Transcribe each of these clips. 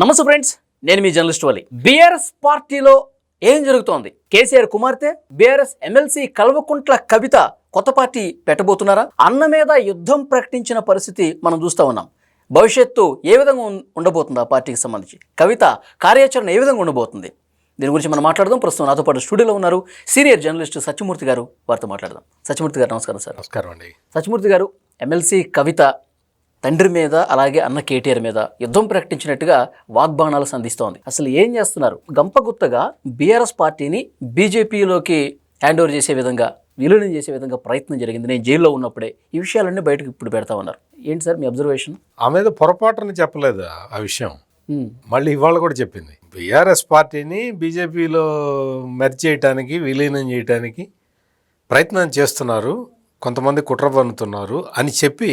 నమస్తే ఫ్రెండ్స్ నేను మీ జర్నలిస్ట్ వలి. బీఆర్ఎస్ పార్టీలో ఏం జరుగుతోంది? కేసీఆర్ కుమార్తె బీఆర్ఎస్ ఎమ్మెల్సీ కల్వకుంట్ల కవిత కొత్త పార్టీ పెట్టబోతున్నారా? అన్న మీద యుద్ధం ప్రకటించిన పరిస్థితి మనం చూస్తూ ఉన్నాం. భవిష్యత్తు ఏ విధంగా ఉండబోతుంది ఆ పార్టీకి సంబంధించి? కవిత కార్యాచరణ ఏ విధంగా ఉండబోతుంది? దీని గురించి మనం మాట్లాడదాం. ప్రస్తుతం నాతో పాటు స్టూడియోలో ఉన్నారు సీనియర్ జర్నలిస్ట్ సత్యమూర్తి గారు. వారితో మాట్లాడదాం. సత్యమూర్తి గారు నమస్కారం సార్. నమస్కారం అండి. సత్యమూర్తి గారు ఎమ్మెల్సీ కవిత తండ్రి మీద అలాగే అన్న కేటీఆర్ మీద యుద్ధం ప్రకటించినట్టుగా వాగ్బాణాలు సంధిస్తోంది. అసలు ఏం చేస్తున్నారు? గంపగుత్తగా బీఆర్ఎస్ పార్టీని బీజేపీలోకి హ్యాండ్ ఓవర్ చేసే విధంగా విలీనం చేసే విధంగా ప్రయత్నం జరిగింది. నేను జైల్లో ఉన్నప్పుడే ఈ విషయాలన్నీ బయటకు ఇప్పుడు పెడతా ఉన్నారు. ఏంటి సార్ మీ అబ్జర్వేషన్? ఆ మీద పొరపాటుని చెప్పలేదు ఆ- ఆ విషయం మళ్ళీ ఇవాళ కూడా చెప్పింది. బీఆర్ఎస్ పార్టీని బీజేపీలో మెర్జ్ చేయటానికి విలీనం చేయటానికి ప్రయత్నం చేస్తున్నారు. కొంతమంది కుట్ర పన్నుతున్నారు అని చెప్పి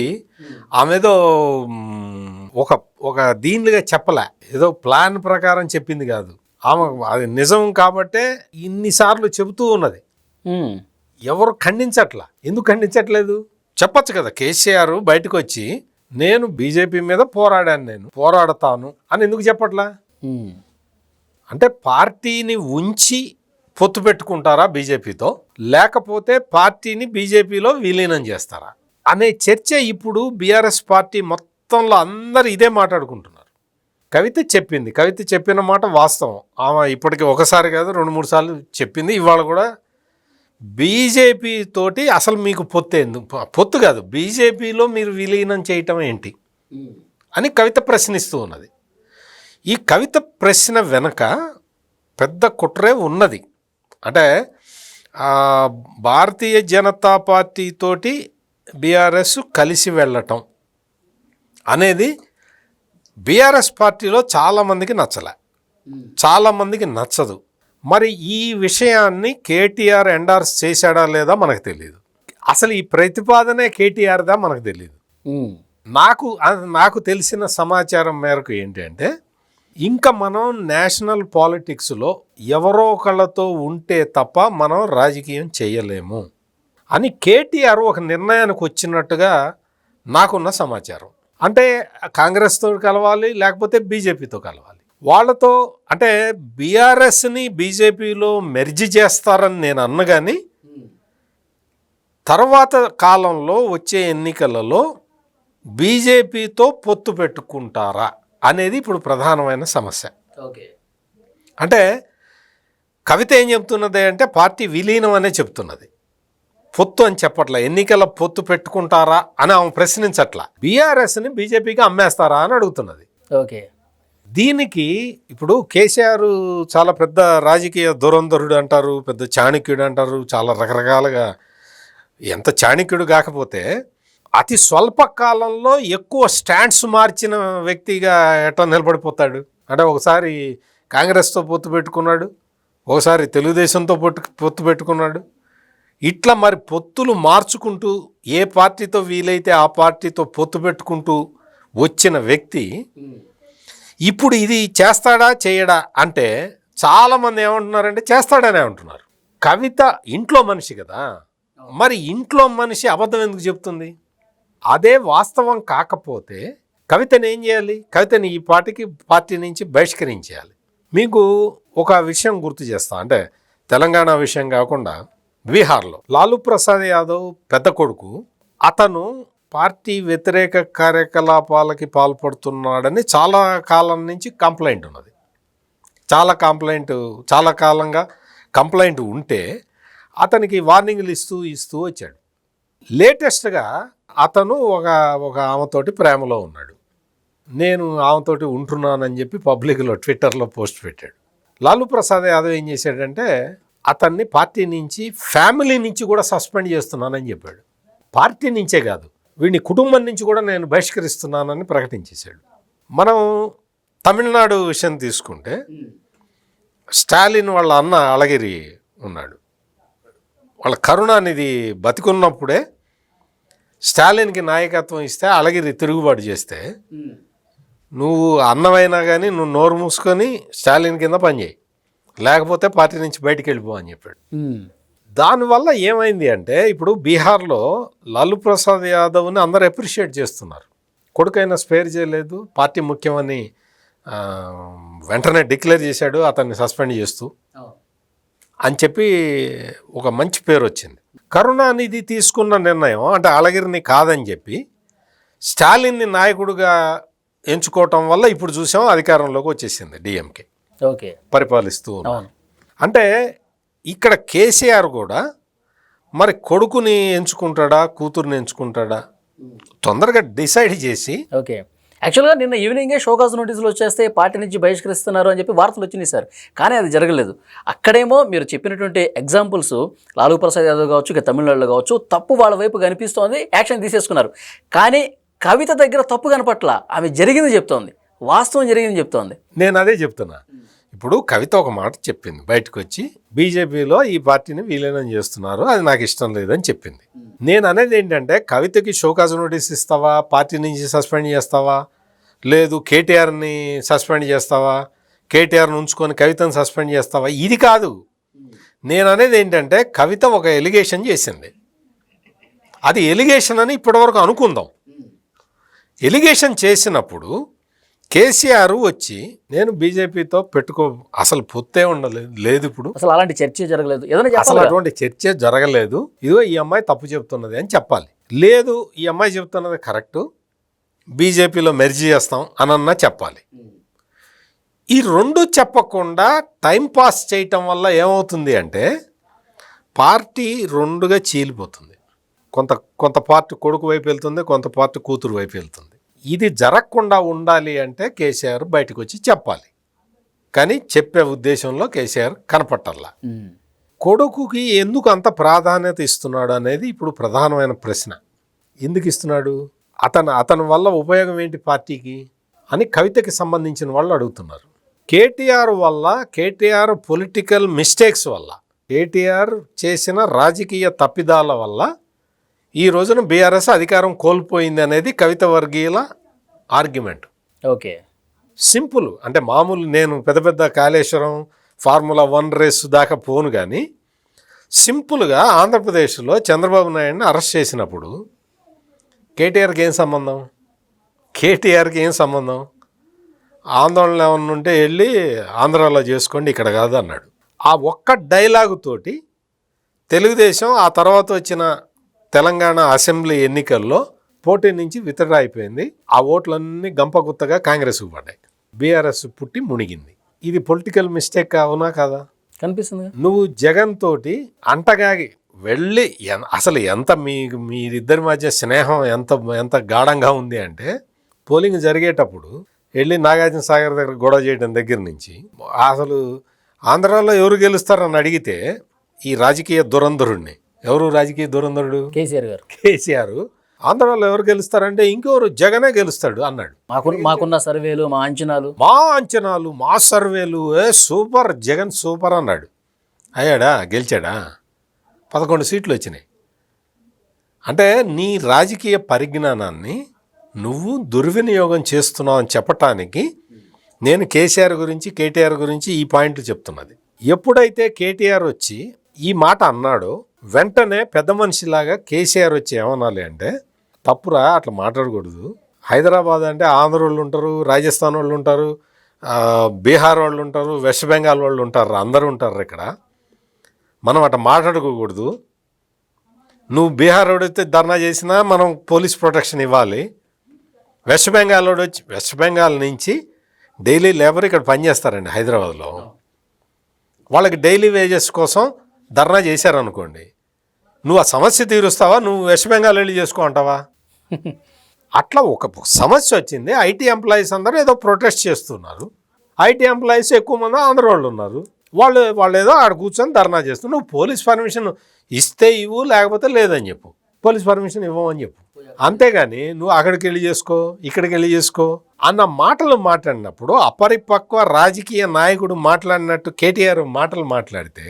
ఆమె ఏదో ఒక ఒక దీనిగా చెప్పలే. ఏదో ప్లాన్ ప్రకారం చెప్పింది కాదు. ఆమె అది నిజం కాబట్టే ఇన్నిసార్లు చెబుతూ ఉన్నది. ఎవరు ఖండించట్లా? ఎందుకు ఖండించట్లేదు? చెప్పొచ్చు కదా కేసీఆర్ బయటకు వచ్చి నేను బీజేపీ మీద పోరాడాను నేను పోరాడతాను అని ఎందుకు చెప్పట్లా? అంటే పార్టీని ఉంచి పొత్తు పెట్టుకుంటారా బీజేపీతో? లేకపోతే పార్టీని బీజేపీలో విలీనం చేస్తారా? అనే చర్చ ఇప్పుడు బీఆర్ఎస్ పార్టీ మొత్తంలో అందరు ఇదే మాట్లాడుకుంటున్నారు. కవిత చెప్పింది. కవిత చెప్పిన మాట వాస్తవం. ఆమె ఇప్పటికి ఒకసారి కాదు రెండు మూడు సార్లు చెప్పింది. ఇవాళ కూడా బీజేపీ తోటి అసలు మీకు పొత్తు ఎందుకు పొత్తు కాదు. బీజేపీలో మీరు విలీనం చేయటం ఏంటి? అని కవిత ప్రశ్నిస్తూ ఉన్నది. ఈ కవిత ప్రశ్న వెనక పెద్ద కుట్రే ఉన్నది. అంటే భారతీయ జనతా పార్టీ తోటి బీఆర్ఎస్ కలిసి వెళ్ళటం అనేది బీఆర్ఎస్ పార్టీలో చాలామందికి నచ్చలే. చాలామందికి నచ్చదు. మరి ఈ విషయాన్ని కేటీఆర్ ఎండార్స్ చేశాడా లేదా మనకు తెలియదు అసలు ఈ ప్రతిపాదనే కేటీఆర్దా మనకు తెలియదు నాకు నాకు తెలిసిన సమాచారం మేరకు ఏంటంటే ఇంకా మనం నేషనల్ పాలిటిక్స్లో ఎవరో ఒకళ్ళతో ఉంటే తప్ప మనం రాజకీయం చేయలేము అని కేటీఆర్ ఒక నిర్ణయానికి వచ్చినట్టుగా నాకున్న సమాచారం. అంటే కాంగ్రెస్తో కలవాలి లేకపోతే బీజేపీతో కలవాలి. వాళ్ళతో అంటే బీఆర్ఎస్ని బీజేపీలో మెర్జి చేస్తారని నేను అన్నగాని తర్వాత కాలంలో వచ్చే ఎన్నికలలో బీజేపీతో పొత్తు పెట్టుకుంటారా? అనేది ఇప్పుడు ప్రధానమైన సమస్య. ఓకే. అంటే కవిత ఏం చెప్తున్నది అంటే పార్టీ విలీనం అనే చెప్తున్నది. పొత్తు అని చెప్పట్లా ఎన్నికల పొత్తు పెట్టుకుంటారా అని ఆమె ప్రశ్నించట్లా. బీఆర్ఎస్ని బీజేపీకి అమ్మేస్తారా అని అడుగుతున్నది. ఓకే. దీనికి ఇప్పుడు కేసీఆర్ చాలా పెద్ద రాజకీయ దురంధరుడు అంటారు పెద్ద చాణక్యుడు అంటారు చాలా రకరకాలుగా ఎంత చాణక్యుడు కాకపోతే అతి స్వల్ప కాలంలో ఎక్కువ స్టాండ్స్ మార్చిన వ్యక్తిగా ఎట్లా నిలబడిపోతాడు? అంటే ఒకసారి కాంగ్రెస్తో పొత్తు పెట్టుకున్నాడు ఒకసారి తెలుగుదేశంతో పొత్తు పొత్తు పెట్టుకున్నాడు. ఇట్లా మరి పొత్తులు మార్చుకుంటూ ఏ పార్టీతో వీలైతే ఆ పార్టీతో పొత్తు పెట్టుకుంటూ వచ్చిన వ్యక్తి ఇప్పుడు ఇది చేస్తాడా చేయడా అంటే చాలామంది ఏమంటున్నారంటే చేస్తాడనే అంటున్నారు. కవిత ఇంట్లో మనిషి కదా. మరి ఇంట్లో మనిషి అబద్ధం ఎందుకు చెప్తుంది? అదే వాస్తవం కాకపోతే కవితను ఏం చేయాలి? కవితని ఈ పార్టీకి పార్టీ నుంచి బహిష్కరించేయాలి. మీకు ఒక విషయం గుర్తు చేస్తా. అంటే తెలంగాణ విషయం కాకుండా బీహార్లో లాలూ ప్రసాద్ యాదవ్ పెద్ద కొడుకు అతను పార్టీ వ్యతిరేక కార్యకలాపాలకి పాల్పడుతున్నాడని చాలా కాలం నుంచి కంప్లైంట్ ఉన్నది. చాలా కంప్లైంట్ చాలా కాలంగా కంప్లైంట్ ఉంటే అతనికి వార్నింగ్లు ఇస్తూ ఇస్తూ వచ్చాడు. లేటెస్ట్గా అతను ఒక ఒక ఆమెతోటి ప్రేమలో ఉన్నాడు. నేను ఆమెతోటి ఉంటున్నానని చెప్పి పబ్లిక్లో ట్విట్టర్లో పోస్ట్ పెట్టాడు. లాలూ ప్రసాద్ యాదవ్ ఏం చేశాడంటే అతన్ని పార్టీ నుంచి ఫ్యామిలీ నుంచి కూడా సస్పెండ్ చేస్తున్నానని చెప్పాడు. పార్టీ నుంచే కాదు వీడిని కుటుంబం నుంచి కూడా నేను బహిష్కరిస్తున్నానని ప్రకటించేశాడు. మనం తమిళనాడు విషయం తీసుకుంటే స్టాలిన్ వాళ్ళ అన్న అళగిరి ఉన్నాడు. వాళ్ళ కరుణానిధి బతికున్నప్పుడే స్టాలిన్కి నాయకత్వం ఇస్తే అళగిరి తిరుగుబాటు చేస్తే నువ్వు అన్నమైనా కానీ నువ్వు నోరు మూసుకొని స్టాలిన్ కింద పనిచేయి లేకపోతే పార్టీ నుంచి బయటికి వెళ్ళిపో అని చెప్పాడు. దానివల్ల ఏమైంది అంటే ఇప్పుడు బీహార్లో లాలూ ప్రసాద్ యాదవ్ని అందరూ అప్రిషియేట్ చేస్తున్నారు. కొడుకైనా స్పేర్ చేయలేదు. పార్టీ ముఖ్యమని వెంటనే డిక్లేర్ చేశాడు. అతన్ని సస్పెండ్ చేస్తూ అని చెప్పి ఒక మంచి పేరు వచ్చింది. కరుణానిధి తీసుకున్న నిర్ణయం అంటే అలగిరిని కాదని చెప్పి స్టాలిన్ని నాయకుడిగా ఎంచుకోవటం వల్ల ఇప్పుడు చూసాం అధికారంలోకి వచ్చేసింది డిఎంకే. ఓకే. పరిపాలిస్తూ అంటే ఇక్కడ కేసీఆర్ కూడా మరి కొడుకుని ఎంచుకుంటాడా కూతుర్ని ఎంచుకుంటాడా తొందరగా డిసైడ్ చేసి ఓకే. యాక్చువల్గా నిన్న ఈవినింగే షోకాజ్ నోటీసులు వచ్చేస్తే పార్టీ నుంచి బహిష్కరిస్తున్నారు అని చెప్పి వార్తలు వచ్చినాయి సార్. కానీ అది జరగలేదు. అక్కడేమో మీరు చెప్పినటువంటి ఎగ్జాంపుల్స్ లాలూ ప్రసాద్ యాదవ్ కావచ్చు ఇక తమిళనాడులో కావచ్చు తప్పు వాళ్ళ వైపు కనిపిస్తోంది యాక్షన్ తీసేసుకున్నారు. కానీ కవిత దగ్గర తప్పు కనపట్ల. ఆమె జరిగింది చెప్తోంది. వాస్తవం జరిగింది చెప్తోంది. నేను అదే చెప్తున్నా. ఇప్పుడు కవిత ఒక మాట చెప్పింది. బయటకు వచ్చి బీజేపీలో ఈ పార్టీని విలీనం చేస్తున్నారు. అది నాకు ఇష్టం లేదని చెప్పింది. నేను అనేది ఏంటంటే కవితకి షోకాజ్ నోటీస్ ఇస్తావా? పార్టీ నుంచి సస్పెండ్ చేస్తావా? లేదు కేటీఆర్ని సస్పెండ్ చేస్తావా? కేటీఆర్ని ఉంచుకొని కవితను సస్పెండ్ చేస్తావా? ఇది కాదు. నేను అనేది ఏంటంటే కవిత ఒక ఎలిగేషన్ చేసింది. అది ఎలిగేషన్ అని ఇప్పటివరకు అనుకుందాం. ఎలిగేషన్ చేసినప్పుడు కేసీఆర్ వచ్చి నేను బీజేపీతో పెట్టుకో అసలు పొత్తే ఉండలేదు లేదు ఇప్పుడు. అసలు అలాంటి చర్చ జరగలేదు. ఏదైనా అసలు. అటువంటి చర్చ జరగలేదు. ఇదిగో ఈ అమ్మాయి తప్పు చెప్తున్నది అని చెప్పాలి. లేదు ఈ అమ్మాయి చెప్తున్నది కరెక్టు. బీజేపీలో మెర్జీ చేస్తాం అనన్నా చెప్పాలి. ఈ రెండు చెప్పకుండా టైం పాస్ చేయటం వల్ల ఏమవుతుంది అంటే పార్టీ రెండుగా చీలిపోతుంది. కొంత కొంత పార్టీ కొడుకు వైపు వెళ్తుంది కొంత పార్టీ కూతురు వైపు వెళ్తుంది. ఇది జరగకుండా ఉండాలి అంటే కేసీఆర్ బయటకు వచ్చి చెప్పాలి. కానీ చెప్పే ఉద్దేశంలో కేసీఆర్ కనపట్టల్లా. కొడుకుకి ఎందుకు అంత ప్రాధాన్యత ఇస్తున్నాడు అనేది ఇప్పుడు ప్రధానమైన ప్రశ్న. ఎందుకు ఇస్తున్నాడు? అతను అతని వల్ల ఉపయోగం ఏంటి పార్టీకి? అని కవితకి సంబంధించిన వాళ్ళు అడుగుతున్నారు. కేటీఆర్ వల్ల కేటీఆర్ పొలిటికల్ మిస్టేక్స్ వల్ల కేటీఆర్ చేసిన రాజకీయ తప్పిదాల వల్ల ఈ రోజున బీఆర్ఎస్ అధికారం కోల్పోయింది అనేది కవిత వర్గీయుల ఆర్గ్యుమెంట్. ఓకే. సింపుల్. అంటే మామూలు నేను పెద్ద పెద్ద కాళేశ్వరం ఫార్ములా వన్ రేస్ దాకా పోను కానీ సింపుల్గా ఆంధ్రప్రదేశ్లో చంద్రబాబు నాయుడిని అరెస్ట్ చేసినప్పుడు కేటీఆర్కి ఏం సంబంధం? కేటీఆర్కి ఏం సంబంధం? ఆందోళన ఏమన్నా ఉంటే వెళ్ళి ఆంధ్రాలో చేసుకోండి ఇక్కడ కాదు అన్నాడు. ఆ ఒక్క డైలాగు తోటి తెలుగుదేశం ఆ తర్వాత వచ్చిన తెలంగాణ అసెంబ్లీ ఎన్నికల్లో పోటీ నుంచి విత్డ్రా అయిపోయింది. ఆ ఓట్లన్నీ గంపగుత్తగా కాంగ్రెస్కు పడ్డాయి బీఆర్ఎస్ పుట్టి మునిగింది. ఇది పొలిటికల్ మిస్టేక్ అవునా కదా? కనిపిస్తుంది నువ్వు జగన్ తోటి అంటగాగి వెళ్ళి అసలు ఎంత మీ మీరిద్దరి మధ్య స్నేహం ఎంత ఎంత గాఢంగా ఉంది అంటే పోలింగ్ జరిగేటప్పుడు వెళ్ళి నాగార్జున సాగర్ దగ్గర గొడవ చేయడం దగ్గర నుంచి అసలు ఆంధ్రాలో ఎవరు గెలుస్తారని అడిగితే ఈ రాజకీయ దురంధరుడిని ఎవరు రాజకీయ దురంధరుడు కేసీఆర్ గారు. కేసీఆర్. ఆంధ్రాలో ఎవరు గెలుస్తారంటే ఇంకెవరు? జగనే గెలుస్తాడు అన్నాడు. మాకు మాకున్న సర్వేలు మా అంచనాలు. మా అంచనాలు మా సర్వేలు ఏ సూపర్ జగన్ సూపర్ అన్నాడు. అయ్యాడా? గెలిచాడా? పదకొండు సీట్లు వచ్చినాయి. అంటే నీ రాజకీయ పరిజ్ఞానాన్ని నువ్వు దుర్వినియోగం చేస్తున్నావు అని చెప్పటానికి నేను కేసీఆర్ గురించి కేటీఆర్ గురించి ఈ పాయింట్లు చెప్తున్నది. ఎప్పుడైతే కేటీఆర్ వచ్చి ఈ మాట అన్నాడో వెంటనే పెద్ద మనిషిలాగా కేసీఆర్ వచ్చి ఏమనాలి అంటే తప్పురా అట్లా మాట్లాడకూడదు. హైదరాబాద్ అంటే ఆంధ్ర వాళ్ళు ఉంటారు రాజస్థాన్ వాళ్ళు ఉంటారు బీహార్ వాళ్ళు ఉంటారు వెస్ట్ బెంగాల్ వాళ్ళు ఉంటారు అందరూ ఉంటారు ఇక్కడ. మనం అట్లా మాట్లాడుకోకూడదు. నువ్వు బీహార్ వాడితే ధర్నా చేసినా మనం పోలీస్ ప్రొటెక్షన్ ఇవ్వాలి. వెస్ట్ బెంగాల్ వాడు వచ్చి వెస్ట్ బెంగాల్ నుంచి డైలీ లేబర్ ఇక్కడ పనిచేస్తారండి హైదరాబాద్లో. వాళ్ళకి డైలీ వేజెస్ కోసం ధర్నా చేశారనుకోండి నువ్వు ఆ సమస్య తీరుస్తావా? నువ్వు వెస్ట్ బెంగాల్ వెళ్ళి చేసుకో అంటావా? అట్లా ఒక సమస్య వచ్చింది. ఐటీ ఎంప్లాయీస్ అందరూ ఏదో ప్రొటెస్ట్ చేస్తున్నారు. ఐటీ ఎంప్లాయీస్ ఎక్కువ మంది ఆంధ్ర వాళ్ళు ఉన్నారు. వాళ్ళు వాళ్ళు ఏదో ఆడ కూర్చొని ధర్నా చేస్తున్నారు నువ్వు పోలీస్ పర్మిషన్ ఇస్తే ఇవ్వు లేకపోతే లేదని చెప్పు. పోలీస్ పర్మిషన్ ఇవ్వమని చెప్పు. అంతేగాని నువ్వు అక్కడికి వెళ్ళి చేసుకో ఇక్కడికి వెళ్ళి చేసుకో అన్న మాటలు మాట్లాడినప్పుడు అపరిపక్వ రాజకీయ నాయకుడు మాట్లాడినట్టు కేటీఆర్ మాటలు మాట్లాడితే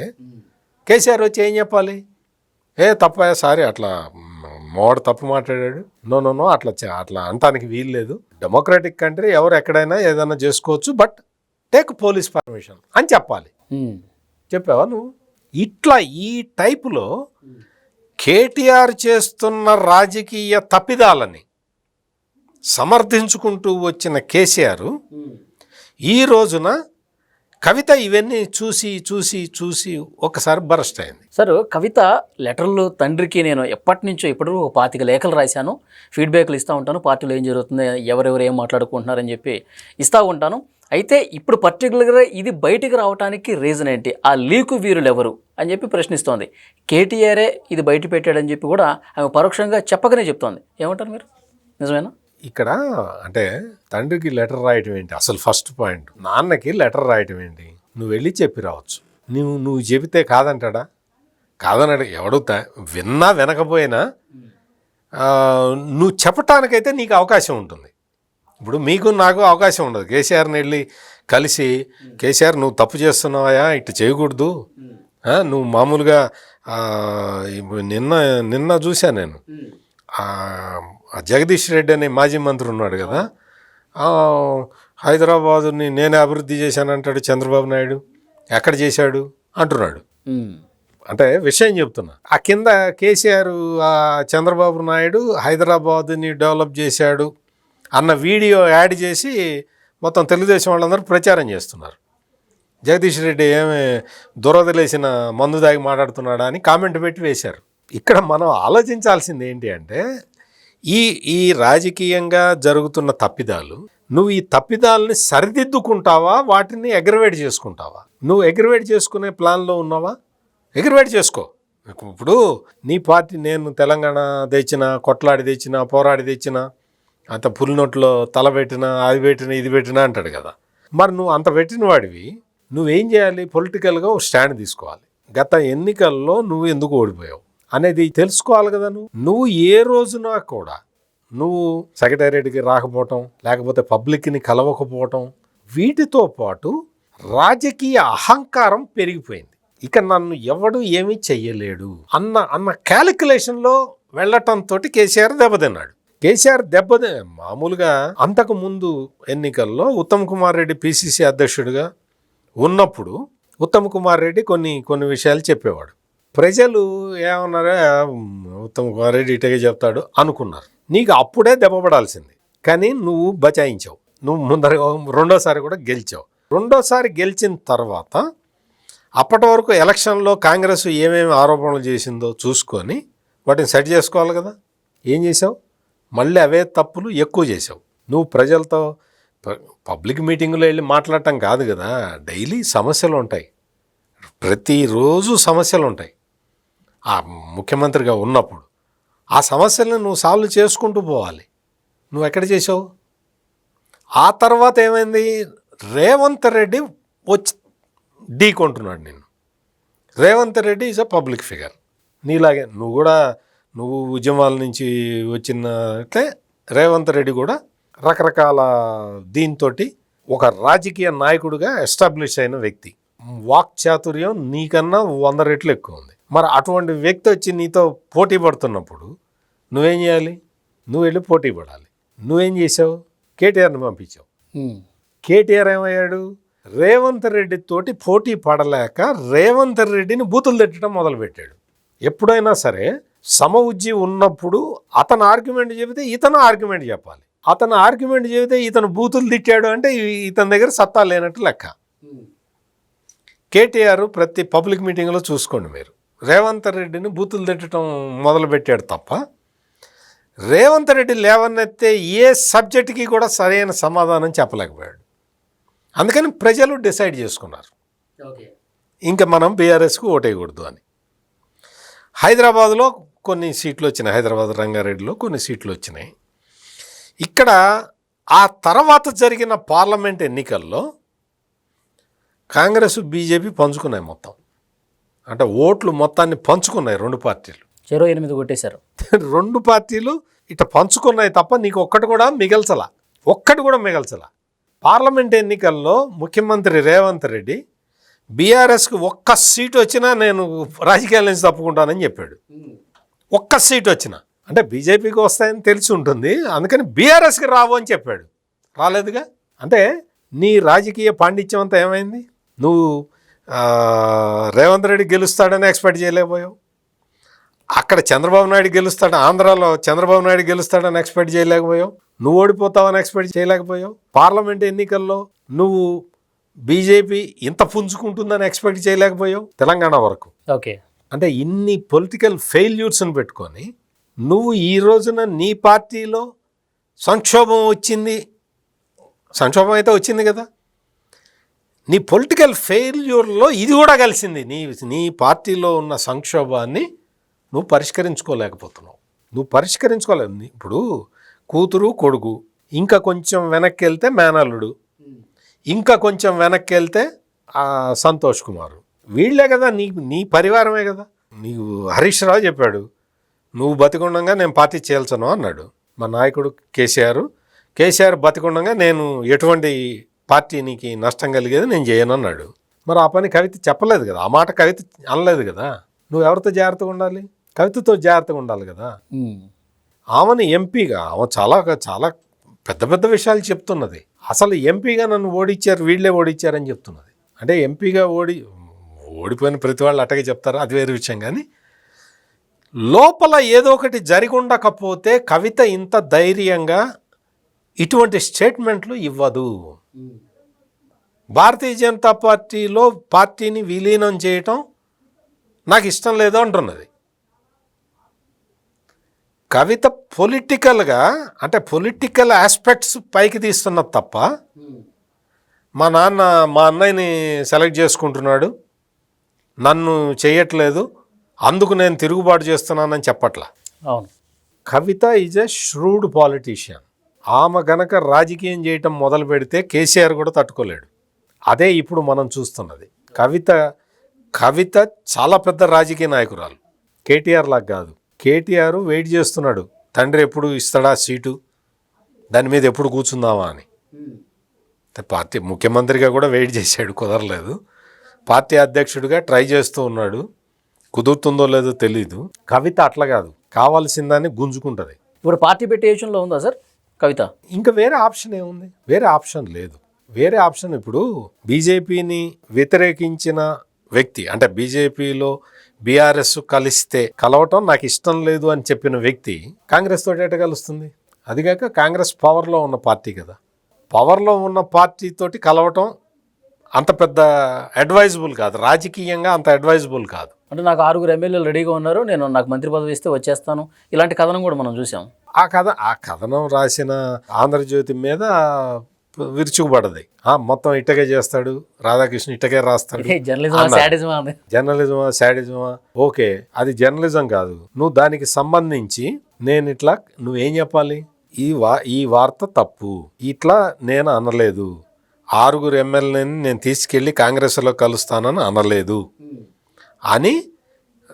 కేసీఆర్ వచ్చి ఏం చెప్పాలి? ఏ తప్ప సారీ అట్లా మోడు తప్పు మాట్లాడాడు. నో నో నో అట్లా అట్లా అంటానికి వీలు లేదు. డెమోక్రాటిక్ కంట్రీ ఎవరు ఎక్కడైనా ఏదైనా చేసుకోవచ్చు బట్ టేక్ పోలీస్ పర్మిషన్ అని చెప్పాలి. ఉమ్. చెప్పావా నువ్వు? ఇట్లా ఈ టైపులో కేటీఆర్ చేస్తున్న రాజకీయ తప్పిదాలని సమర్థించుకుంటూ వచ్చిన కేసీఆర్ ఈ రోజున కవిత ఇవన్నీ చూసి చూసి చూసి ఒకసారి బరస్ట్ అయింది. సార్ కవిత లెటర్లు తండ్రికి నేను ఎప్పటి నుంచో ఇప్పుడు ఒక పాతిక లేఖలు రాశాను. ఫీడ్బ్యాక్లు ఇస్తూ ఉంటాను. పార్టీలో ఏం జరుగుతుంది ఎవరెవరు ఏం మాట్లాడుకుంటున్నారని చెప్పి ఇస్తూ ఉంటాను. అయితే ఇప్పుడు పర్టికులర్గా ఇది బయటికి రావడానికి రీజన్ ఏంటి? ఆ లీకు వీరులు ఎవరు అని చెప్పి ప్రశ్నిస్తోంది. కేటీఆరే ఇది బయట పెట్టాడని చెప్పి కూడా ఆమె పరోక్షంగా చెప్పకనే చెప్తోంది. ఏమంటారు మీరు? నిజమేనా? ఇక్కడ అంటే తండ్రికి లెటర్ రాయటం ఏంటి? అసలు ఫస్ట్ పాయింట్. నాన్నకి లెటర్ రాయటం ఏంటి? నువ్వు వెళ్ళి చెప్పి రావచ్చు. నువ్వు నువ్వు చెబితే కాదంటాడా? కాదన్నాడు. ఎవడు త- విన్నా వినకపోయినా నువ్వు చెప్పటానికైతే నీకు అవకాశం ఉంటుంది. ఇప్పుడు మీకు నాకు అవకాశం ఉండదు. కేసీఆర్ని వెళ్ళి కలిసి కేసీఆర్ నువ్వు తప్పు చేస్తున్నావా ఇటు చేయకూడదు. నువ్వు మామూలుగా నిన్న నిన్న చూశాను నేను. జగదీష్ రెడ్డి అనే మాజీ మంత్రి ఉన్నాడు కదా. హైదరాబాదుని నేనే అభివృద్ధి చేశానంటాడు చంద్రబాబు నాయుడు. ఎక్కడ చేశాడు అంటున్నాడు. అంటే విషయం చెప్తున్నా. ఆ కింద కేసీఆర్ ఆ చంద్రబాబు నాయుడు హైదరాబాద్ని డెవలప్ చేశాడు అన్న వీడియో యాడ్ చేసి మొత్తం తెలుగుదేశం వాళ్ళందరూ ప్రచారం చేస్తున్నారు. జగదీష్ రెడ్డి ఏమి దురదలేసిన మందు దాగి మాట్లాడుతున్నాడా అని కామెంట్ పెట్టి వేశారు. ఇక్కడ మనం ఆలోచించాల్సింది ఏంటి అంటే ఈ ఈ రాజకీయంగా జరుగుతున్న తప్పిదాలు నువ్వు ఈ తప్పిదాలని సరిదిద్దుకుంటావా? వాటిని ఎగ్రవేట్ చేసుకుంటావా? నువ్వు ఎగ్రవేట్ చేసుకునే ప్లాన్లో ఉన్నావా? ఎగ్రవేట్ చేసుకో. ఇప్పుడు నీ పార్టీ నేను తెలంగాణ తెచ్చిన కొట్లాడి తెచ్చిన పోరాడి తెచ్చిన అంత పులినోట్లో తల పెట్టినా అది పెట్టిన ఇది పెట్టినా అంటాడు కదా. మరి నువ్వు అంత పెట్టిన వాడివి నువ్వేం చేయాలి? పొలిటికల్గా ఒక స్టాండ్ తీసుకోవాలి. గత ఎన్నికల్లో నువ్వు ఎందుకు ఓడిపోయావు? అనేది తెలుసుకోవాలి కదా నువ్వు. నువ్వు ఏ రోజున కూడా నువ్వు సెక్రటేరియట్కి రాకపోవటం లేకపోతే పబ్లిక్ని కలవకపోవటం వీటితో పాటు రాజకీయ అహంకారం పెరిగిపోయింది. ఇక నన్ను ఎవడు ఏమీ చెయ్యలేడు అన్న అన్న క్యాలిక్యులేషన్లో వెళ్ళటంతో కేసీఆర్ దెబ్బతిన్నాడు. కేసీఆర్ దెబ్బతి మామూలుగా అంతకు ముందు ఎన్నికల్లో ఉత్తమ్ కుమార్ రెడ్డి పిసిసి అధ్యక్షుడిగా ఉన్నప్పుడు ఉత్తమ్ కుమార్ రెడ్డి కొన్ని కొన్ని విషయాలు చెప్పేవాడు. ప్రజలు ఏమన్నారా ఉత్తమ్ కుమార్ రెడ్డి ఇటగే చెప్తాడు అనుకున్నారు. నీకు అప్పుడే దెబ్బపడాల్సింది కానీ నువ్వు బచాయించావు. నువ్వు ముందర రెండోసారి కూడా గెలిచావు. రెండోసారి గెలిచిన తర్వాత అప్పటి వరకు ఎలక్షన్లో కాంగ్రెస్ ఏమేమి ఆరోపణలు చేసిందో చూసుకొని వాటిని సెట్ చేసుకోవాలి కదా. ఏం చేసావు మళ్ళీ అవే తప్పులు ఎక్కువ చేసావు నువ్వు ప్రజలతో ప- పబ్లిక్ మీటింగులో వెళ్ళి మాట్లాడటం కాదు కదా. డైలీ సమస్యలు ఉంటాయి. ప్రతిరోజు సమస్యలు ఉంటాయి. ఆ ముఖ్యమంత్రిగా ఉన్నప్పుడు ఆ సమస్యలను నువ్వు సాల్వ్ చేసుకుంటూ పోవాలి. నువ్వు ఎక్కడ చేసావు? ఆ తర్వాత ఏమైంది? రేవంత్ రెడ్డి వచ్చి ఢీకొంటున్నాడు నిన్ను. Revanth Reddy is a public figure. నీలాగే నువ్వు కూడా నువ్వు ఉద్యమాల నుంచి వచ్చినట్లే రేవంత్ రెడ్డి కూడా రకరకాల దీంతో ఒక రాజకీయ నాయకుడిగా ఎస్టాబ్లిష్ అయిన వ్యక్తి. వాక్ చాతుర్యం నీకన్నా వంద రెట్లు ఎక్కువ ఉంది. మరి అటువంటి వ్యక్తి వచ్చి నీతో పోటీ పడుతున్నప్పుడు నువ్వేం చేయాలి? నువ్వు వెళ్ళి పోటీ పడాలి. నువ్వేం చేసావు? కేటీఆర్ని పంపించావు. కేటీఆర్ ఏమయ్యాడు? రేవంత్ రెడ్డి తోటి పోటీ పడలేక రేవంత్ రెడ్డిని బూతులు తిట్టడం మొదలుపెట్టాడు. ఎప్పుడైనా సరే సమ ఉజ్జి ఉన్నప్పుడు అతను ఆర్గ్యుమెంట్ చెబితే ఇతను ఆర్గ్యుమెంట్ చెప్పాలి. అతను ఆర్గ్యుమెంట్ చెబితే ఇతను బూతులు తిట్టాడు అంటే ఇతని దగ్గర సత్తా లేనట్టు లెక్క. కేటీఆర్ ప్రతి పబ్లిక్ మీటింగ్లో చూసుకోండి మీరు. రేవంత్ రెడ్డిని బూతులు తిట్టడం మొదలుపెట్టాడు తప్ప రేవంత్ రెడ్డి లేవనెత్తే ఏ సబ్జెక్ట్కి కూడా సరైన సమాధానం చెప్పలేకపోయాడు. అందుకని ప్రజలు డిసైడ్ చేసుకున్నారు. ఇంకా మనం బీఆర్ఎస్కు ఓటేయకూడదు అని. హైదరాబాద్లో కొన్ని సీట్లు వచ్చినాయి హైదరాబాద్ రంగారెడ్డిలో కొన్ని సీట్లు వచ్చినాయి. ఇక్కడ ఆ తర్వాత జరిగిన పార్లమెంట్ ఎన్నికల్లో కాంగ్రెస్ బీజేపీ పంచుకున్నాయి మొత్తం. అంటే ఓట్లు మొత్తాన్ని పంచుకున్నాయి రెండు పార్టీలు. చెరో ఎనిమిది కొట్టేశారు. రెండు పార్టీలు ఇట పంచుకున్నాయి తప్ప నీకు ఒక్కటి కూడా మిగల్చలా. ఒక్కటి కూడా మిగల్చలా. పార్లమెంట్ ఎన్నికల్లో ముఖ్యమంత్రి రేవంత్ రెడ్డి బీఆర్ఎస్కి ఒక్క సీటు వచ్చినా నేను రాజకీయాల నుంచి తప్పుకుంటానని చెప్పాడు. ఒక్క సీట్ వచ్చినా. అంటే బీజేపీకి వస్తాయని తెలిసి ఉంటుంది. అందుకని బీఆర్ఎస్కి రావు అని చెప్పాడు. రాలేదుగా? అంటే నీ రాజకీయ పాండిత్యం అంతా ఏమైంది? నువ్వు రేవంత్ రెడ్డి గెలుస్తాడని ఎక్స్పెక్ట్ చేయలేకపోయావు. అక్కడ చంద్రబాబు నాయుడు గెలుస్తాడు ఆంధ్రాలో చంద్రబాబు నాయుడు గెలుస్తాడని ఎక్స్పెక్ట్ చేయలేకపోయావు. నువ్వు ఓడిపోతావని ఎక్స్పెక్ట్ చేయలేకపోయావు. పార్లమెంట్ ఎన్నికల్లో నువ్వు బీజేపీ ఇంత పుంజుకుంటుందని ఎక్స్పెక్ట్ చేయలేకపోయావు తెలంగాణ వరకు. ఓకే. అంటే ఇన్ని పొలిటికల్ ఫెయిల్యూర్స్ని పెట్టుకొని నువ్వు ఈ రోజున నీ పార్టీలో సంక్షోభం వచ్చింది. సంక్షోభం అయితే వచ్చింది కదా. నీ పొలిటికల్ ఫెయిల్యూర్లో ఇది కూడా కలిసింది. నీ నీ పార్టీలో ఉన్న సంక్షోభాన్ని నువ్వు పరిష్కరించుకోలేకపోతున్నావు. నువ్వు పరిష్కరించుకోలేదు ఇప్పుడు కూతురు కొడుకు ఇంకా కొంచెం వెనక్కి వెళ్తే మేనల్లుడు ఇంకా కొంచెం వెనక్కి వెళ్తే సంతోష్ కుమార్. వీళ్ళే కదా నీ నీ పరివారమే కదా. నీకు హరీష్ రావు చెప్పాడు నువ్వు బతికుండగా నేను పార్టీ చేల్చను అన్నాడు. మా నాయకుడు కేసీఆర్. కేసీఆర్ బతికుండగా నేను ఎటువంటి పార్టీనికి నష్టం కలిగేది నేను చేయను అన్నాడు మరి ఆ పని కవిత చెప్పలేదు కదా? ఆ మాట కవిత అనలేదు కదా? నువ్వు ఎవరితో జాగ్రత్తగా ఉండాలి? కవితతో జాగ్రత్తగా ఉండాలి కదా. ఆమెను ఎంపీగా ఆమె చాలా చాలా పెద్ద పెద్ద విషయాలు చెప్తున్నది. అసలు ఎంపీగా నన్ను ఓడించారు వీళ్ళే ఓడించారని చెప్తున్నది. అంటే ఎంపీగా ఓడి ఓడిపోయిన ప్రతి వాళ్ళు అట్టగే చెప్తారు? అది వేరే విషయం కానీ. లోపల ఏదో ఒకటి జరిగి ఉండకపోతే కవిత ఇంత ధైర్యంగా ఇటువంటి స్టేట్మెంట్లు ఇవ్వదు. భారతీయ జనతా పార్టీలో పార్టీని విలీనం చేయటం నాకు ఇష్టం లేదు అంటున్నది. కవిత పొలిటికల్గా అంటే పొలిటికల్ ఆస్పెక్ట్స్ పైకి తీస్తున్నది తప్ప మా నాన్న మా అన్నయ్యని సెలెక్ట్ చేసుకుంటున్నాడు. నన్ను చేయట్లేదు. అందుకు నేను తిరుగుబాటు చేస్తున్నానని చెప్పట్లా. అవును. Kavitha is a shrewd politician. ఆమె గనక రాజకీయం చేయటం మొదలు పెడితే కేసీఆర్ కూడా తట్టుకోలేడు. అదే ఇప్పుడు మనం చూస్తున్నది. కవిత కవిత చాలా పెద్ద రాజకీయ నాయకురాలు. కేటీఆర్ లాగా కాదు. కేటీఆర్ వెయిట్ చేస్తున్నాడు. తండ్రి ఎప్పుడు ఇస్తాడా సీటు? దాని మీద ఎప్పుడు కూర్చుందామా అని. పార్టీ ముఖ్యమంత్రిగా కూడా వెయిట్ చేశాడు. కుదరలేదు. పార్టీ అధ్యక్షుడిగా ట్రై చేస్తూ ఉన్నాడు. కుదురుతుందో లేదో తెలీదు. కవిత అట్లా కాదు. కావాల్సిందాన్ని గుంజుకుంటుంది. ఇప్పుడు పార్టీ పెట్టే యోచనలో ఉందా సార్? కవిత. ఇంకా వేరే ఆప్షన్ ఏముంది? వేరే ఆప్షన్ లేదు. వేరే ఆప్షన్ ఇప్పుడు బీజేపీని వ్యతిరేకించిన వ్యక్తి అంటే బీజేపీలో బీఆర్ఎస్ కలిస్తే కలవటం నాకు ఇష్టం లేదు అని చెప్పిన వ్యక్తి కాంగ్రెస్ తోటి ఎట కలుస్తుంది? అదిగాక కాంగ్రెస్ పవర్లో ఉన్న పార్టీ కదా. పవర్లో ఉన్న పార్టీ తోటి కలవటం అంత పెద్ద అడ్వైజబుల్ కాదు. రాజకీయంగా అంత అడ్వైజబుల్ కాదు. అంటే నాకు ఆరుగురు ఎమ్మెల్యేలు రెడీగా ఉన్నారు. నేను నాకు మంత్రి పదవి ఇస్తే వచ్చేస్తాను. ఇలాంటి కథనం కూడా మనం చూసాం ఆ కథ ఆ కథనం రాసిన ఆంధ్రజ్యోతి మీద విరుచుకుపడది. ఆ మొత్తం ఇట్టగే చేస్తాడు రాధాకృష్ణ ఇట్టగే రాస్తాడు జర్నలిజమా శాడిజమా? ఓకే అది జర్నలిజం కాదు. నువ్వు దానికి సంబంధించి నేను ఇట్లా నువ్వేం చెప్పాలి? ఈ వా ఈ వార్త తప్పు. ఇట్లా నేను అనలేదు. ఆరుగురు ఎమ్మెల్యేని నేను తీసుకెళ్ళి కాంగ్రెస్లో కలుస్తానని అనలేదు. అని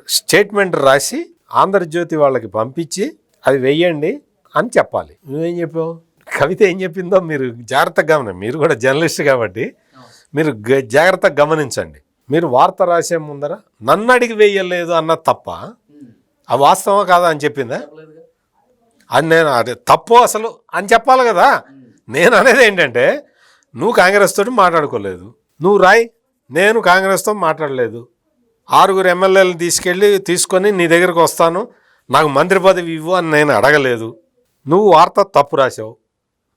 స్టేట్మెంట్ రాసి ఆంధ్రజ్యోతి వాళ్ళకి పంపించి అది వెయ్యండి అని చెప్పాలి. నువ్వేం చెప్పావు? కవిత ఏం చెప్పిందో మీరు జాగ్రత్తగా గమనం మీరు కూడా జర్నలిస్ట్ కాబట్టి మీరు జాగ్రత్తగా గమనించండి. మీరు వార్త రాసే ముందర నన్ను అడిగి వేయలేదు అన్న తప్ప ఆ వాస్తవం కాదా అని చెప్పిందా? అది నేను అది తప్పు అసలు అని చెప్పాలి కదా. నేను అనేది ఏంటంటే నువ్వు కాంగ్రెస్ తోటి మాట్లాడుకోలేదు. నువ్వు రాయ్ నేను కాంగ్రెస్తో మాట్లాడలేదు. ఆరుగురు ఎమ్మెల్యేలను తీసుకెళ్ళి తీసుకొని నీ దగ్గరకు వస్తాను. నాకు మంత్రి పదవి ఇవ్వు అని నేను అడగలేదు. నువ్వు వార్త తప్పు రాసావు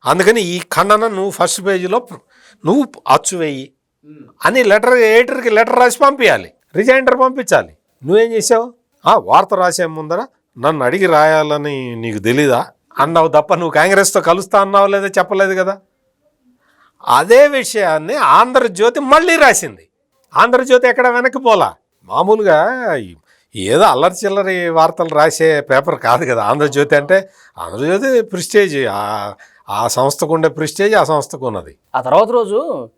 అందుకని ఈ ఖండన నువ్వు ఫస్ట్ పేజీలో నువ్వు అచ్చు వెయ్యి అని లెటర్ ఎడిటర్కి లెటర్ రాసి పంపించాలి రిజైండర్ పంపించాలి. నువ్వేం చేసావు ఆ వార్త రాసే ముందర నన్ను అడిగి రాయాలని నీకు తెలీదా? అన్నావు తప్ప నువ్వు కాంగ్రెస్తో కలుస్తా అన్నావు లేదా చెప్పలేదు కదా? అదే విషయాన్ని ఆంధ్రజ్యోతి మళ్ళీ రాసింది. ఆంధ్రజ్యోతి ఎక్కడ వెనక్కి పోలా? మామూలుగా ఏదో అల్లరి చిల్లరి వార్తలు రాసే పేపర్ కాదు కదా. ఆంధ్రజ్యోతి అంటే ఆంధ్రజ్యోతి ప్రిస్టేజ్ ఆ- సంస్థకు ఉండే ప్రిస్టేజ్ ఆ సంస్థకు ఉన్నది. ఆ తర్వాత రోజు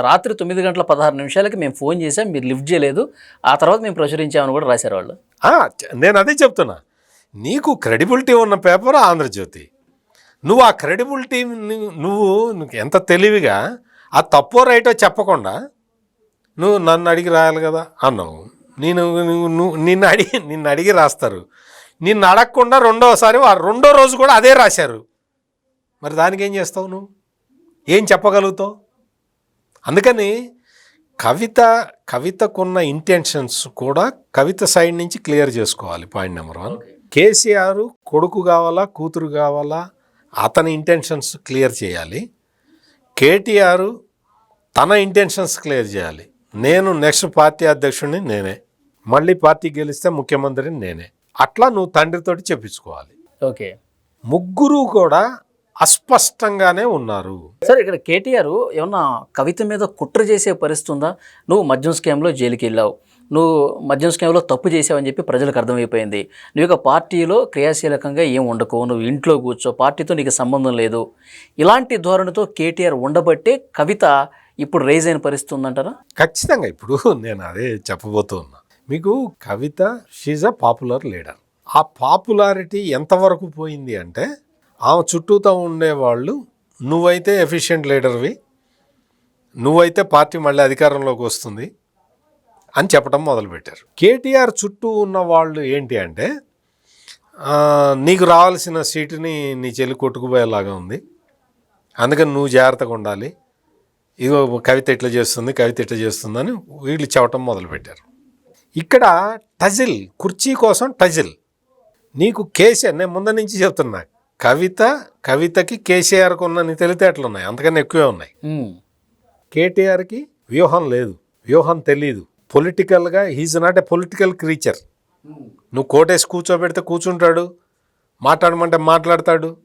రాత్రి తొమ్మిది గంటల పదహారు నిమిషాలకి మేము ఫోన్ చేసాం మీరు లిఫ్ట్ చేయలేదు. ఆ తర్వాత మేము ప్రచురించామని కూడా రాశారు వాళ్ళు. నేను అదే చెప్తున్నా. నీకు క్రెడిబిలిటీ ఉన్న పేపర్ ఆంధ్రజ్యోతి. నువ్వు ఆ క్రెడిబిలిటీ నువ్వు నీకు ఎంత తెలివిగా ఆ తప్పో రైటో చెప్పకుండా నువ్వు నన్ను అడిగి రాయాలి కదా అన్నావు. నేను నువ్వు నిన్ను అడిగి నిన్ను అడిగి రాస్తారు. నిన్ను అడగకుండా రెండోసారి వారు రెండో రోజు కూడా అదే రాశారు. మరి దానికి ఏం చేస్తావు నువ్వు? ఏం చెప్పగలుగుతావు? అందుకని కవిత కవితకున్న ఇంటెన్షన్స్ కూడా కవిత సైడ్ నుంచి క్లియర్ చేసుకోవాలి. పాయింట్ నెంబర్ వన్ కేసీఆర్ కొడుకు కావాలా కూతురు కావాలా అతని ఇంటెన్షన్స్ క్లియర్ చేయాలి. కేటీఆర్ తన ఇంటెన్షన్స్ క్లియర్ చేయాలి. నేను నెక్స్ట్ పార్టీ అధ్యక్షుడిని నేనే. మళ్ళీ పార్టీ గెలిస్తే ముఖ్యమంత్రిని నేనే. అట్లా నువ్వు తండ్రితోటి చెప్పించుకోవాలి. ఓకే. ముగ్గురు కూడా అస్పష్టంగానే ఉన్నారు. సరే ఇక్కడ కేటీఆర్ ఏమన్నా కవిత మీద కుట్ర చేసే పరిస్థితి ఉందా? నువ్వు మద్యం స్కామ్లో జైలుకి వెళ్ళావు. నువ్వు మద్యం స్కామ్లో తప్పు చేసావని చెప్పి ప్రజలకు అర్థమైపోయింది. నువ్వు ఇక పార్టీలో క్రియాశీలకంగా ఏం ఉండకు? నువ్వు ఇంట్లో కూర్చో పార్టీతో నీకు సంబంధం లేదు. ఇలాంటి ధోరణితో కేటీఆర్ ఉండబట్టే కవిత ఇప్పుడు రైజ్ అయిన పరిస్థితి ఉందంటారా? ఖచ్చితంగా ఇప్పుడు నేను అదే చెప్పబోతూ ఉన్నా. మీకు Kavitha she's a popular leader ఆ పాపులారిటీ ఎంతవరకు పోయింది అంటే ఆమె చుట్టూతో ఉండేవాళ్ళు నువ్వైతే ఎఫిషియెంట్ లీడర్వి నువ్వైతే పార్టీ మళ్ళీ అధికారంలోకి వస్తుంది అని చెప్పడం మొదలుపెట్టారు. కేటీఆర్ చుట్టూ ఉన్న వాళ్ళు ఏంటి అంటే నీకు రావాల్సిన సీటుని నీ చెల్లి కొట్టుకుపోయేలాగా ఉంది. అందుకని నువ్వు జాగ్రత్తగా ఉండాలి. ఇగో కవిత ఇట్లా చేస్తుంది కవిత ఇట్లా చేస్తుందని వీళ్ళు చెప్పటం మొదలుపెట్టారు. ఇక్కడ టజిల్ కుర్చీ కోసం టజిల్. నీకు కేసీఆర్ నేను ముందు నుంచి చెప్తున్నా. కవిత కవితకి కేసీఆర్కి ఉన్న నీ తెలితేటలు ఉన్నాయి. అంతకన్నా ఎక్కువే ఉన్నాయి. కేటీఆర్కి వ్యూహం లేదు. వ్యూహం తెలీదు. పొలిటికల్గా he's not a political creature. నువ్వు కోటేసి కూర్చోబెడితే కూర్చుంటాడు. మాట్లాడమంటే మాట్లాడతాడు.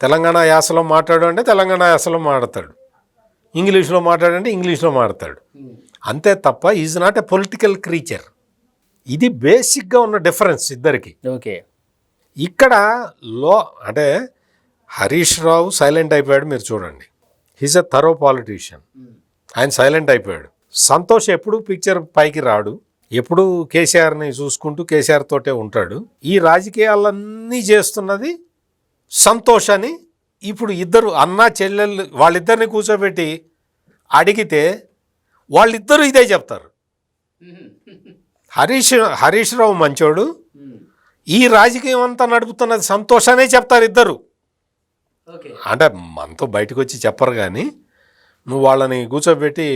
తెలంగాణ యాసలో మాట్లాడు అంటే తెలంగాణ యాసలో మాట్లాడతాడు. ఇంగ్లీష్లో మాట్లాడంటే ఇంగ్లీష్లో మాట్లాడతాడు. అంతే తప్ప is not a political creature. ఇది బేసిక్గా ఉన్న డిఫరెన్స్ ఇద్దరికి. ఓకే. ఇక్కడ లో అంటే హరీష్ రావు సైలెంట్ అయిపోయాడు మీరు చూడండి. హీజ్ ఎ థరో పాలిటీషియన్ ఆయన సైలెంట్ అయిపోయాడు. సంతోష్ ఎప్పుడు పిక్చర్ పైకి రాడు. ఎప్పుడు కేసీఆర్ని చూసుకుంటూ కేసీఆర్ తోటే ఉంటాడు. ఈ రాజకీయాలన్నీ చేస్తున్నది సంతోష్ అని ఇప్పుడు ఇద్దరు అన్న చెల్లెళ్ళు వాళ్ళిద్దరిని కూర్చోబెట్టి అడిగితే వాళ్ళిద్దరూ ఇదే చెప్తారు. హరీష్ హరీష్ రావు మంచోడు. ఈ రాజకీయం అంతా నడుపుతున్నది సంతోషానే చెప్తారు ఇద్దరు. అంటే మనతో బయటకు వచ్చి చెప్పరు కానీ నువ్వు వాళ్ళని కూర్చోబెట్టి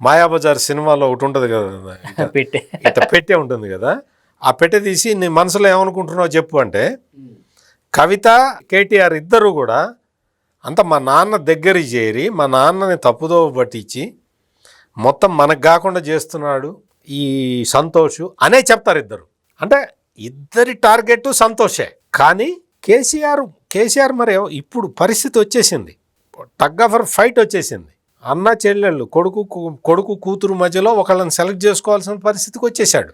మాయాబజార్ సినిమాలో ఒకటి ఉంటుంది కదా ఇట్ట- పెట్టే ఉంటుంది కదా ఆ పెట్టె తీసి నీ మనసులో ఏమనుకుంటున్నావు చెప్పు అంటే కవిత కేటీఆర్ ఇద్దరు కూడా అంత మా నాన్న దగ్గరికి చేరి మా నాన్నని తప్పుదో పట్టించి మొత్తం మనకు కాకుండా చేస్తున్నాడు ఈ సంతోష్ అనే చెప్తారు ఇద్దరు. అంటే ఇద్దరి టార్గెట్ సంతోషే. కానీ కేసీఆర్ కేసీఆర్ మరి ఇప్పుడు పరిస్థితి వచ్చేసింది. టగ్ ఆఫర్ ఫైట్ వచ్చేసింది. అన్న చెల్లెళ్ళు కొడుకు కొడుకు కూతురు మధ్యలో ఒకళ్ళని సెలెక్ట్ చేసుకోవాల్సిన పరిస్థితికి వచ్చేసాడు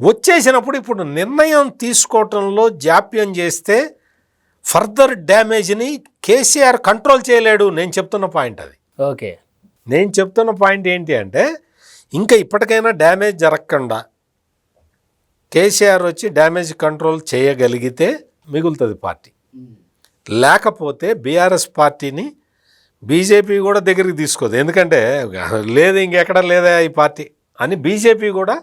వచ్చేసినప్పుడు ఇప్పుడు నిర్ణయం తీసుకోవటంలో జాప్యం చేస్తే ఫర్దర్ డ్యామేజ్ని కేసీఆర్ కంట్రోల్ చేయలేడు నేను చెప్తున్న పాయింట్ అది. ఓకే. నేను చెప్తున్న పాయింట్ ఏంటి అంటే ఇంకా ఇప్పటికైనా డ్యామేజ్ జరగకుండా కేసీఆర్ వచ్చి డ్యామేజ్ కంట్రోల్ చేయగలిగితే మిగులుతుంది పార్టీ. లేకపోతే బీఆర్ఎస్ పార్టీని బీజేపీ కూడా దగ్గరికి తీసుకోదు. ఎందుకంటే లేదు ఇంకెక్కడ లేదా ఈ పార్టీ అని బీజేపీ కూడా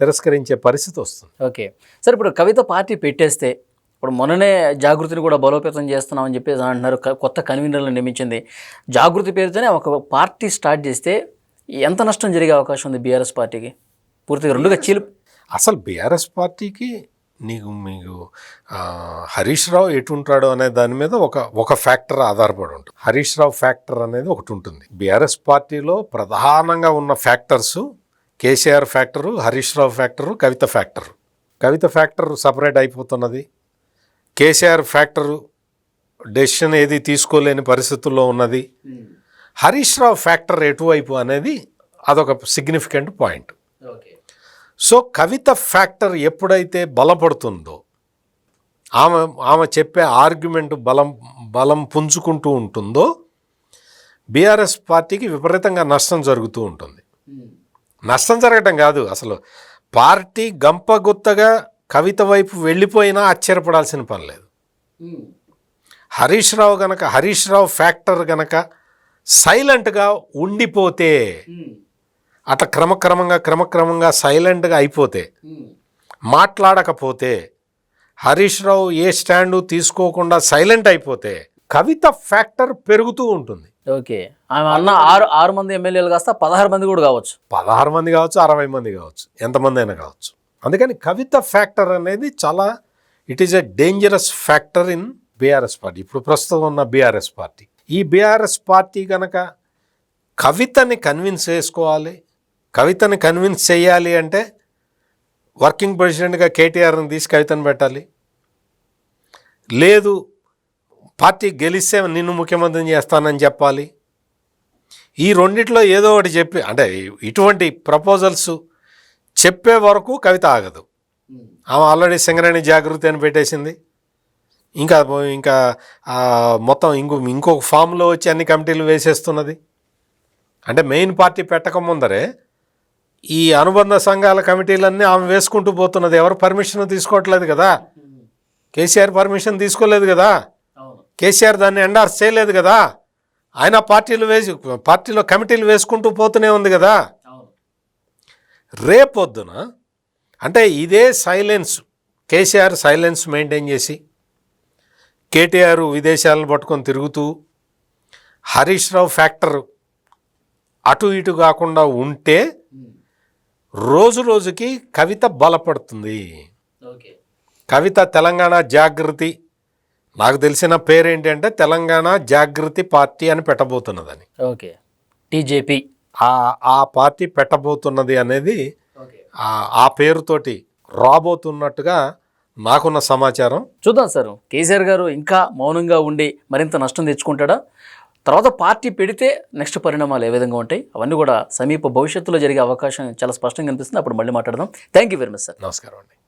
తిరస్కరించే పరిస్థితి వస్తుంది. ఓకే. సరే ఇప్పుడు కవిత పార్టీ పెట్టేస్తే ఇప్పుడు మొన్ననే జాగృతిని కూడా బలోపేతం చేస్తున్నామని చెప్పేసి అంటున్నారు. కొత్త కన్వీనర్లను నియమించింది. జాగృతి పేరుతోనే ఒక పార్టీ స్టార్ట్ చేస్తే ఎంత నష్టం జరిగే అవకాశం ఉంది బీఆర్ఎస్ పార్టీకి? పూర్తిగా రెండుగా చీలు అసలు బీఆర్ఎస్ పార్టీకి నీకు మీకు హరీష్ రావు ఎటుంటాడో అనే దాని మీద ఒక ఒక ఫ్యాక్టర్ ఆధారపడి ఉంటుంది. హరీష్ రావు ఫ్యాక్టర్ అనేది ఒకటి ఉంటుంది. బీఆర్ఎస్ పార్టీలో ప్రధానంగా ఉన్న factors KCR factor Harish Rao factor Kavitha factor. Kavitha factor separate అయిపోతున్నది. KCR factor decision ఏది తీసుకోలేని పరిస్థితుల్లో ఉన్నది. హరీష్ రావు ఫ్యాక్టర్ ఎటువైపు అనేది అదొక significant point so Kavitha factor ఎప్పుడైతే బలపడుతుందో ఆమె ఆమె చెప్పే ఆర్గ్యుమెంట్ బలం బలం పుంజుకుంటూ ఉంటుందో బీఆర్ఎస్ పార్టీకి విపరీతంగా నష్టం జరుగుతూ ఉంటుంది. నష్టం జరగటం కాదు అసలు పార్టీ గంపగుత్తగా కవిత వైపు వెళ్ళిపోయినా ఆశ్చర్యపడాల్సిన పని లేదు. హరీష్ రావు గనక హరీష్ రావు ఫ్యాక్టర్ గనక సైలెంట్గా ఉండిపోతే అట్లా క్రమక్రమంగా క్రమక్రమంగా సైలెంట్గా అయిపోతే మాట్లాడకపోతే హరీష్ రావు ఏ స్టాండు తీసుకోకుండా సైలెంట్ అయిపోతే కవిత ఫ్యాక్టర్ పెరుగుతూ ఉంటుంది. ఓకే. ఆమె అన్న ఆరు ఆరు మంది ఎమ్మెల్యేలు కాస్త పదహారు మంది కూడా కావచ్చు. పదహారు మంది కావచ్చు అరవై మంది కావచ్చు ఎంతమంది అయినా కావచ్చు. అందుకని కవిత ఫ్యాక్టర్ అనేది చాలా it is a dangerous factor in BRS party ఇప్పుడు ప్రస్తుతం ఉన్న బీఆర్ఎస్ పార్టీ ఈ బీఆర్ఎస్ పార్టీ కనుక కవితని కన్విన్స్ చేసుకోవాలి కవితని కన్విన్స్ చేయాలి అంటే వర్కింగ్ ప్రెసిడెంట్గా కేటీఆర్ని తీసి కవితను పెట్టాలి. లేదు పార్టీ గెలిస్తే నిన్ను ముఖ్యమంత్రిని చేస్తానని చెప్పాలి. ఈ రెండిట్లో ఏదో ఒకటి చెప్పి అంటే ఇటువంటి ప్రపోజల్స్ చెప్పే వరకు కవిత ఆగదు. ఆమె ఆల్రెడీ సింగరేణి జాగృతి అని పెట్టేసింది. ఇంకా ఇంకా మొత్తం ఇంకో ఇంకొక ఫామ్లో వచ్చి అన్ని కమిటీలు వేసేస్తున్నది. అంటే మెయిన్ పార్టీ పెట్టక ముందరే ఈ అనుబంధ సంఘాల కమిటీలన్నీ ఆమె వేసుకుంటూ పోతున్నది. ఎవరు పర్మిషన్ తీసుకోవట్లేదు కదా? కేసీఆర్ పర్మిషన్ తీసుకోలేదు కదా? కేసీఆర్ దాన్ని ఎండార్స్ చేయలేదు కదా? ఆయన పార్టీలు వేసి పార్టీలో కమిటీలు వేసుకుంటూ పోతూనే ఉంది కదా? రేపొద్దున అంటే ఇదే సైలెన్స్ కేసీఆర్ సైలెన్స్ మెయింటైన్ చేసి కేటీఆర్ విదేశాలను పట్టుకొని తిరుగుతూ హరీష్ రావు ఫ్యాక్టర్ అటు ఇటు కాకుండా ఉంటే రోజు రోజుకి కవిత బలపడుతుంది. ఓకే. కవిత తెలంగాణ జాగృతి నాకు తెలిసిన పేరేంటి అంటే తెలంగాణ జాగృతి పార్టీ అని పెట్టబోతున్నదని. ఓకే. టీజేపీ. ఆ ఆ పార్టీ పెట్టబోతున్నది అనేది ఆ పేరుతోటి రాబోతున్నట్టుగా నాకున్న సమాచారం. చూద్దాం సార్. కేసీఆర్ గారు ఇంకా మౌనంగా ఉండి మరింత నష్టం తెచ్చుకుంటాడా? తర్వాత పార్టీ పెడితే నెక్స్ట్ పరిణామాలు ఏ విధంగా ఉంటాయి? అవన్నీ కూడా సమీప భవిష్యత్తులో జరిగే అవకాశం చాలా స్పష్టంగా కనిపిస్తుంది అప్పుడు మళ్ళీ మాట్లాడదాం. Thank you very much sir నమస్కారం అండి.